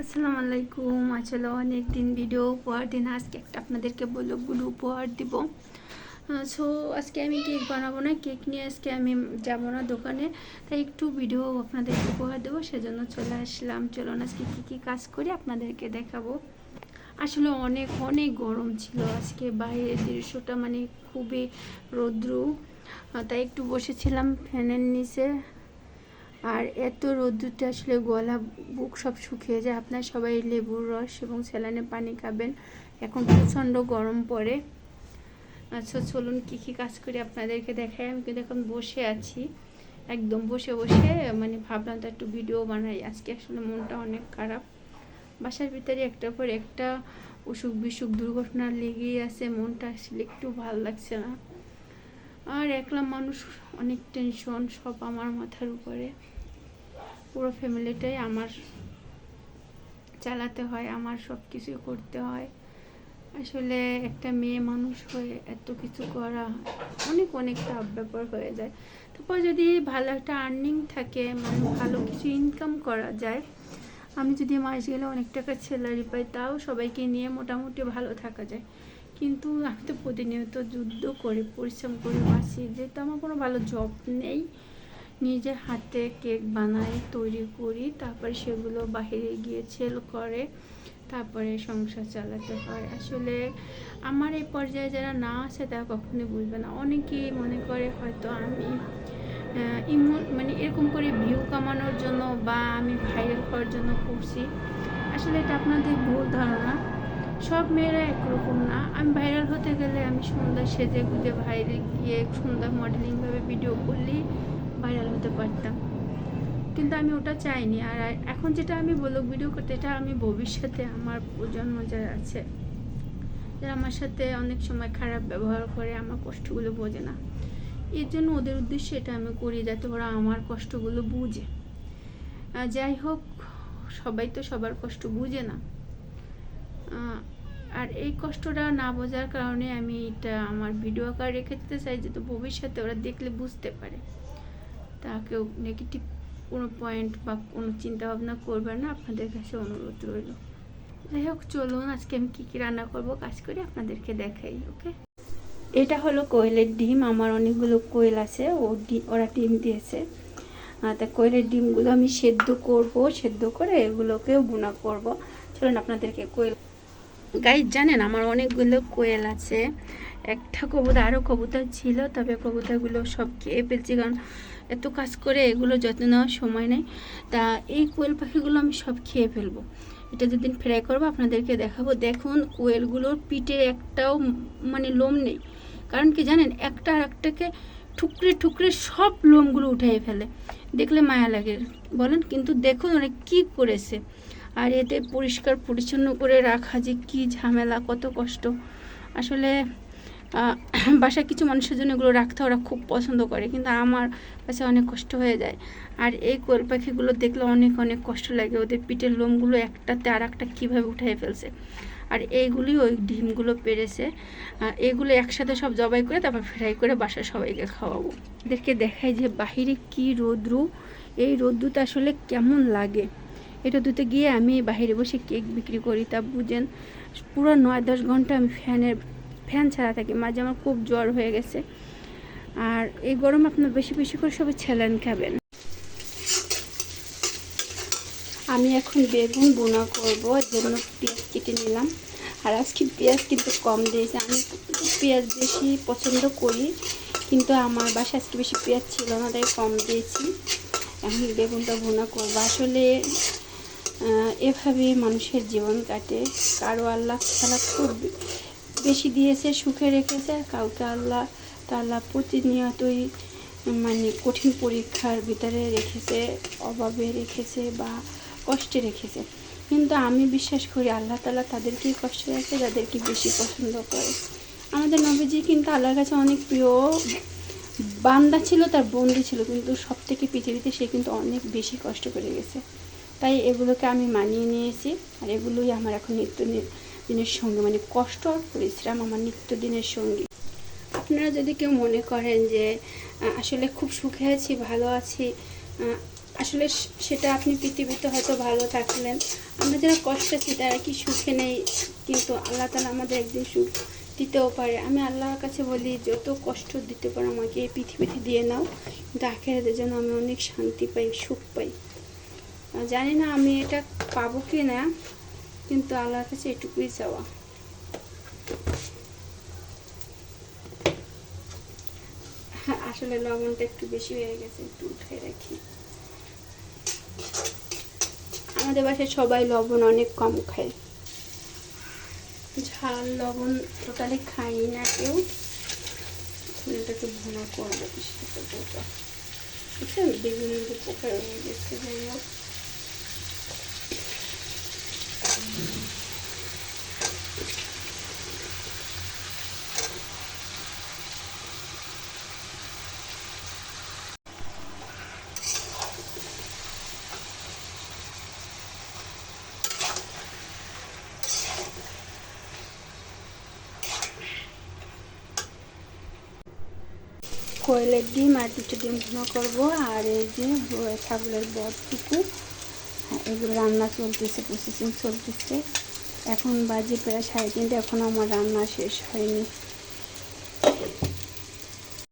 আসসালামু আলাইকুম। আসলে অনেক দিন ভিডিও উপহার দিন আজকে একটা আপনাদেরকে ব্লগগুলো উপহার দিব। সো আজকে আমি কেক বানাবো না কেক নিয়ে আজকে আমি যাব না দোকানে, তাই একটু ভিডিও আপনাদেরকে উপহার দেবো, সেজন্য চলে আসলাম। চলুন আজকে কী কী কাজ করি আপনাদেরকে দেখাবো। আসলে অনেক অনেক গরম ছিল আজকে, বাইরের দৃশ্যটা মানে খুবই রৌদ্র। তাই একটু বসেছিলাম ফ্যানের নিচে। আর এত রোদ্দুরতে আসলে গলা, বুক সব শুকিয়ে যায়। আপনার সবাই লেবুর রস এবং স্যালানে পানি খাবেন। এখন প্রচণ্ড গরম পড়ে। আচ্ছা চলুন কী কী কাজ করি আপনাদেরকে দেখাই। আমি কিন্তু এখন বসে আছি। একদম বসে বসে মানে ভাবলাম তো একটু ভিডিও বানাই। আজকে আসলে মনটা অনেক খারাপ। বাসার ভিতরে একটার পর একটা অসুখ বিসুখ দুর্ঘটনা লেগেই আছে। মনটা আসলে একটু ভালো লাগছে না। আর একলা মানুষ অনেক টেনশন সব আমার মাথার উপরে। পুরো ফ্যামিলিটাই আমার চালাতে হয়, আমার সব কিছু করতে হয়। আসলে একটা মেয়ে মানুষ হয়ে এত কিছু করা অনেক অনেক টাফ ব্যাপার হয়ে যায়। তারপর যদি ভালো একটা আর্নিং থাকে মানে ভালো কিছু ইনকাম করা যায়, আমি যদি মাস গেলে অনেক টাকা স্যালারি পাই, তাও সবাইকে নিয়ে মোটামুটি ভালো থাকা যায়। কিন্তু আমি তো প্রতিনিয়ত যুদ্ধ করে, পরিশ্রম করে বাঁচি, যেহেতু আমার কোনো ভালো জব নেই। নিজের হাতে কেক বানাই তৈরি করি তারপরে সেগুলো বাইরে গিয়ে সেল করে তারপরে সংসার চালাতে হয়। আসলে আমার এই পর্যায়ে যারা না আছে তারা কখনোই বুঝবে না। অনেকেই মনে করে হয়তো আমি আহ, ইমো মানে এরকম করে ভিউ কামানোর জন্য বা আমি ভাইরাল করার জন্য করছি। আসলে এটা আপনাদের ভুল ধারণা। সব মেয়েরা একরকম না। আমি ভাইরাল হতে গেলে আমি সুন্দর সেজে গুজে বাইরে গিয়ে সুন্দর মডেলিংভাবে ভিডিও করলেই ভাইরাল হতে পারতাম। কিন্তু আমি ওটা চাইনি। আর এখন যেটা আমি ব্লগ ভিডিও করতে, এটা আমি ভবিষ্যতে আমার প্রজন্ম যারা আছে, যারা আমার সাথে অনেক সময় খারাপ ব্যবহার করে, আমার কষ্টগুলো বোঝে না, এর জন্য ওদের উদ্দেশ্যে এটা আমি করি যাতে ওরা আমার কষ্টগুলো বুঝে। যাই হোক, সবাই তো সবার কষ্ট বুঝে না। আর এই কষ্টটা না বোঝার কারণে আমি এটা আমার ভিডিও আকার রেখে দিতে চাই, যাতে ভবিষ্যতে ওরা দেখলে বুঝতে পারে। তা কেউ নেগেটিভ কোনো পয়েন্ট বা কোনো চিন্তা ভাবনা করবেন না, আপনাদের কাছে অনুরোধ রইল। যাই হোক, চলুন আজকে আমি কী কী রান্না করব কাজ করে আপনাদেরকে দেখাই ওকে এটা হলো কোয়েলের ডিম, আমার অনেকগুলো কোয়েল আছে, ও ওরা ডিম দিয়েছে। তা কোয়েলের ডিমগুলো আমি সেদ্ধ করব, সেদ্ধ করে এগুলোকেও গুণা করব। চলুন আপনাদেরকে কোয়েল গাইজ জানেন আমার অনেকগুলো কোয়েল আছে। একটা কবুতর আরও কবুতর ছিল, তবে কবুতরগুলো সব খেয়ে ফেলছি, কারণ এত কাজ করে এগুলো যত্ন নেওয়ার সময় নেই। তা এই কোয়েল পাখিগুলো আমি সব খেয়ে ফেলব। এটা যেদিন ফ্রাই করব, আপনাদেরকে দেখাবো। দেখুন, কোয়েলগুলোর পিঠে একটাও মানে লোম নেই। কারণ কি জানেন, একটা আর একটাকে ঠুকরে ঠুকরে সব লোমগুলো উঠাই ফেলে। দেখলে মায়া লাগে, বলেন। কিন্তু দেখুন ওরা কী করেছে। আর এতে পরিষ্কার পরিচ্ছন্ন করে রাখা যে কী ঝামেলা, কত কষ্ট। আসলে বাসায় কিছু মানুষের জন্য এগুলো রাখতে ওরা খুব পছন্দ করে, কিন্তু আমার কাছে অনেক কষ্ট হয়ে যায়। আর এই কোয়েল পাখিগুলো দেখলে অনেক অনেক কষ্ট লাগে। ওদের পিঠের লোমগুলো একটাতে আর একটা কীভাবে উঠিয়ে ফেলছে। আর এইগুলি ওই ডিমগুলো পেরেছে। এগুলো একসাথে সব জবাই করে তারপর ফ্রাই করে বাসায় সবাইকে খাওয়াবো। এদেরকে দেখাই যে বাহিরে কি রোদ্রু। এই রোদ্রুতে আসলে কেমন লাগে? এটা দুতে গিয়ে আমি বাইরে বসে কেক বিক্রি করি, তা বুঝেন? পুরো নয় দশ ঘণ্টা আমি ফ্যানের ফ্যান ছাড়া থাকি, মাঝে আমার খুব জ্বর হয়ে গেছে। আর এই গরম আপনার বেশি বেশি করে সবাই ছেলেন খাবেন। আমি এখন বেগুন বোনা করব, এর জন্য পেঁয়াজ কেটে নিলাম। আর আজকে পেঁয়াজ কিন্তু কম দিয়েছে। আমি পেঁয়াজ বেশি পছন্দ করি, কিন্তু আমার বাসায় আজকে বেশি পেঁয়াজ ছিল না, তাই কম দিয়েছি। এখন বেগুনটা বোনা করব। আসলে এভাবে মানুষের জীবন কাটে। কারও আল্লাহ খুব বেশি দিয়েছে, সুখে রেখেছে। আর কাউকে আল্লাহ তাল্লাহ প্রতিনিয়তই মানে কঠিন পরীক্ষার ভিতরে রেখেছে, অভাবে রেখেছে বা কষ্টে রেখেছে। কিন্তু আমি বিশ্বাস করি আল্লাহ তালা তাদেরকেই কষ্ট রাখে, যাদেরকে বেশি পছন্দ করে। আমাদের নবীজি কিন্তু আল্লাহর কাছে অনেক প্রিয় বান্দা ছিল, তার বন্দি ছিল, কিন্তু সব থেকে পৃথিবীতে সে কিন্তু অনেক বেশি কষ্ট করে গেছে। তাই এগুলোকে আমি মানিয়ে নিয়েছি, আর এগুলোই আমার এখন নিত্য দিনের সঙ্গে মানে কষ্ট আর পরিশ্রম আমার নিত্য দিনের সঙ্গী। আপনারা যদি কেউ মনে করেন যে আসলে খুব সুখে আছি, ভালো আছি আসলে সেটা আপনি পৃথিবীতে হয়তো ভালো থাকলেন। আমরা যারা কষ্ট আছি, তারা কি সুখে নেই? কিন্তু আল্লাহ তালা আমাদের একদিন সুখ দিতেও পারে। আমি আল্লাহর কাছে বলি, যত কষ্ট দিতে পারো, আমাকে এই পৃথিবীতে দিয়ে নাও। কিন্তু আখেরাতে যেন আমি অনেক শান্তি পাই, সুখ পাই। জানি না আমি এটা পাবো কি না কিন্তু আল্লাহর কাছে এটুকুই চাওয়া। হ্যাঁ, আসলে লবণটা একটু বেশি হয়ে গেছে একটু উঠে রাখি। আমাদের বাসায় সবাই লবণ অনেক কম খায়। ঝাল লবণ টোটালি খাই না কেউ। এটাকে ভুনা করব সেটা পোকা বিভিন্ন পোকা রয়ে গেছে যাই হোক। কোয়েলের ডিম আর দুটো ডিম ভুনা করব। আর এই যে ছাগলের বটটুকু টুকু এগুলো রান্না চলতেছে প্রসেসিং চলতেছে। এখন বাজে প্রায় সাড়ে তিনটে, এখন আমার রান্না শেষ হয়নি।